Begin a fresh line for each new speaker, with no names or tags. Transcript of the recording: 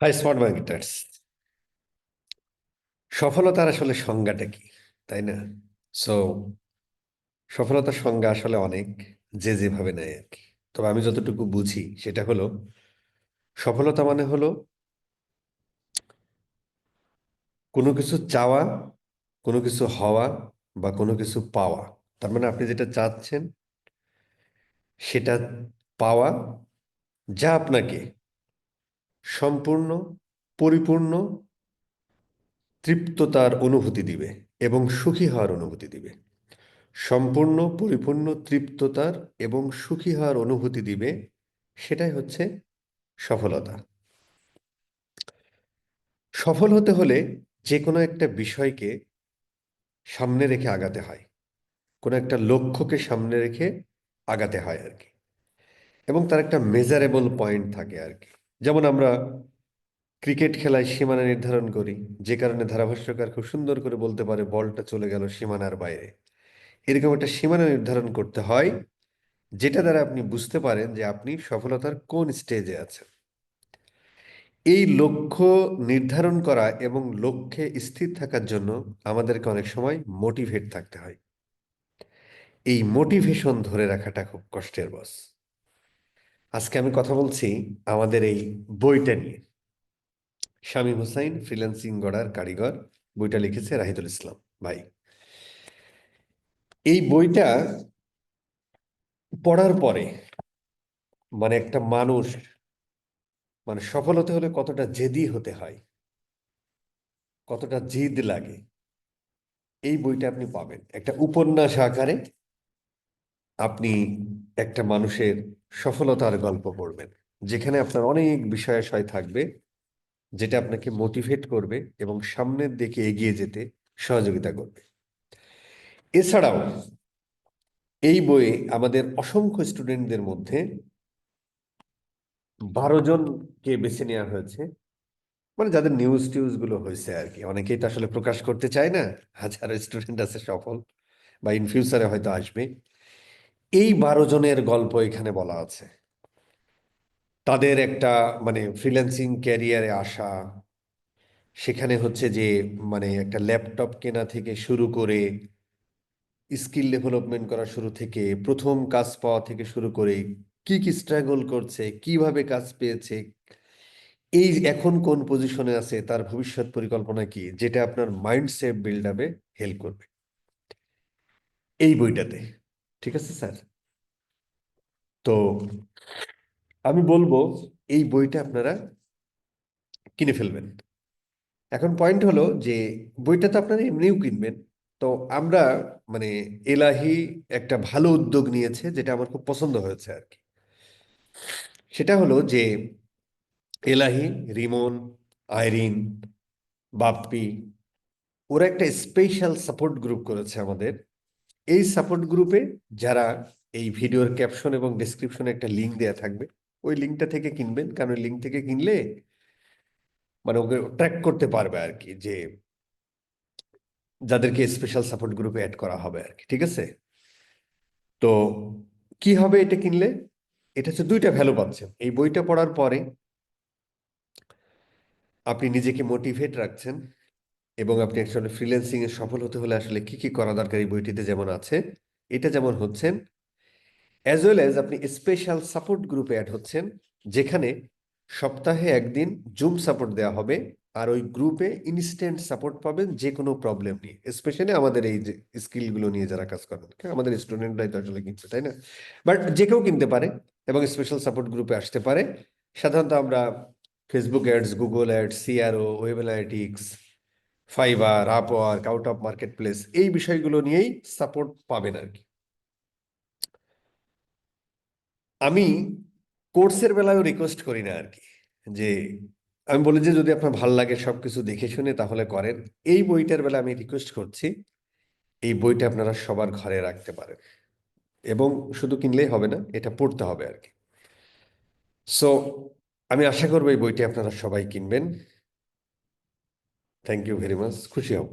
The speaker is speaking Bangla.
হাই স্মার্ট মার্কেটার্স, সফলতার আসলে সংজ্ঞাটা কি, তাই না? সো সফলতার সংজ্ঞা আসলে অনেক, যে যেভাবে নেয় আর কি। তবে আমি যতটুকু বুঝি সেটা হলো, সফলতা মানে হলো কোনো কিছু চাওয়া, কোনো কিছু হওয়া বা কোনো কিছু পাওয়া। তার মানে আপনি যেটা চাচ্ছেন, সেটা পাওয়া যা আপনাকে সম্পূর্ণ, পরিপূর্ণ, তৃপ্ততার অনুভূতি দিবে এবং সুখী হওয়ার অনুভূতি দিবে। সম্পূর্ণ, পরিপূর্ণ, তৃপ্ততার এবং সুখী হওয়ার অনুভূতি দিবে, সেটাই হচ্ছে সফলতা। সফল হতে হলে যে কোনো একটা বিষয়কে সামনে রেখে আগাতে হয়। কোনো একটা লক্ষ্যকে সামনে রেখে আগাতে হয় আর কি। এবং তার একটা মেজারেবল পয়েন্ট থাকে আর কি। যেমন আমরা ক্রিকেট খেলায় সীমানা নির্ধারণ করি, যে কারণে ধারাভাষ্যকার খুব সুন্দর করে বলতে পারে বলটা চলে গেল সীমানার বাইরে। এরকম একটা সীমানা নির্ধারণ করতে হয়, যেটা দ্বারা আপনি বুঝতে পারেন যে আপনি সফলতার কোন স্টেজে আছেন। এই লক্ষ্য নির্ধারণ করা এবং লক্ষ্যে স্থির থাকার জন্য আমাদেরকে অনেক সময় মোটিভেট থাকতে হয়। এই মোটিভেশন ধরে রাখাটা খুব কষ্টের বস আজকে আমি কথা বলছি আমাদের এই বইটা নিয়ে। শামীম হুসাইন, ফ্রিল্যান্সিং গড়ার কারিগর, বইটা লিখেছে রাহিদুল ইসলাম। ভাই, এই বইটা পড়ার পরে মানে একটা মানুষ মানে সফল হতে হলে কতটা জেদি হতে হয়, কতটা জিদ লাগে, এই বইটা আপনি পাবেন। একটা উপন্যাস আকারে আপনি একটা মানুষের সফলতার গল্প পড়বেন, যেখানে আপনার অনেক বিষয়াশয় থাকবে, যেটা আপনাকে মোটিভেট করবে এবং সামনের দিকে এগিয়ে যেতে সহযোগিতা করবে। এছাড়াও, এই বইয়ে আমাদের অসংখ্য স্টুডেন্টদের মধ্যে বারো জনকে বেছে নেওয়া হয়েছে। মানে যাদের নিউজ টিউজগুলো হয়েছে আর কি। অনেকেই তো আসলে প্রকাশ করতে চায় না, হাজারো স্টুডেন্ট আছে সফল, বা ইন ফিউচারে হয়তো আসবে। এই বারো জনের গল্প এখানে বলা আছে। তাদের একটা মানে ফ্রিল্যান্সিং ক্যারিয়ারে আসা, সেখানে হচ্ছে যে মানে একটা ল্যাপটপ কেনা থেকে শুরু করে স্কিল ডেভেলপমেন্ট করা শুরু থেকে, প্রথম কাজ পাওয়া থেকে শুরু করে কি কি স্ট্রাগল করছে, কীভাবে কাজ পেয়েছে, এই এখন কোন পজিশনে আছে, তার ভবিষ্যৎ পরিকল্পনা কি, যেটা আপনার মাইন্ডসেট বিল্ড আপে হেল্প করবে। এই বইটাতে। ঠিক আছে, স্যার? তো আমি বলব, এই বইটা আপনারা কিনে ফেলবেন। এখন পয়েন্ট হলো যে, বইটা তো আপনারা এমনিও কিনবেন। তো আমরা মানে এলাহি একটা ভালো উদ্যোগ নিয়েছে, যেটা আমার খুব পছন্দ হয়েছে আর কি সেটা হলো যে, এলাহি, রিমন, আইরিন, বাপ্পি, ওরা একটা স্পেশাল সাপোর্ট গ্রুপ করেছে আমাদের। এই সাপোর্ট গ্রুপে যারা এই ভিডিওর ক্যাপশন এবং ডেসক্রিপশনে একটা লিঙ্ক দেয়া থাকবে, ওই লিঙ্কটা থেকে কিনবেন। কারণ ওই লিঙ্ক থেকে কিনলে মানে ওকে ট্র্যাক করতে পারবে আর কি যে যাদেরকে স্পেশাল সাপোর্ট গ্রুপে অ্যাড করা হবে আর কি, ঠিক আছে? তো কি হবে এটা কিনলে? এটা হচ্ছে দুইটা ভ্যালু পাচ্ছেন এই বইটা পড়ার পরে আপনি নিজেকে মোটিভেট রাখছেন। এবং আপনি আসলে ফ্রিল্যান্সিং এ সফল হতে হলে আসলে কি কি করা দরকার এই বইটিতে যেমন আছে? এটা যেমন হচ্ছেন অ্যাজ ওয়েল অ্যাজ আপনি স্পেশাল সাপোর্ট গ্রুপে অ্যাড হচ্ছেন, যেখানে সপ্তাহে একদিন জুম সাপোর্ট দেওয়া হবে আর ওই গ্রুপে ইনস্ট্যান্ট সাপোর্ট পাবেন যে কোনো প্রবলেম নিয়ে স্পেশালি আমাদের এই যে স্কিলগুলো নিয়ে যারা কাজ করেন। আমাদের স্টুডেন্টরাই তো আসলে কিনছে, তাই না? বাট যে কেউ কিনতে পারে এবং স্পেশাল সাপোর্ট গ্রুপে আসতে পারে, সাধারণত আমরা Facebook ads Google ads CRO web analytics Fiverr Upwork out of market place এই বিষয়গুলো নিয়েই সাপোর্ট পাবেন আর কি। আমি কোর্সের বেলায়ও রিকোয়েস্ট করি না আর কি, যে আমি বলি যে যদি আপনার ভালো লাগে সবকিছু দেখে শুনে তাহলে করেন। এই বইটার বেলা আমি রিকোয়েস্ট করছি, এই বইটা আপনারা সবার ঘরে রাখতে পারেন। এবং শুধু কিনলেই হবে না, এটা পড়তে হবে আর কি। সো আমি আশা করব এই বইটি আপনারা সবাই কিনবেন। थैंक यू वेरी मच खुशी आओ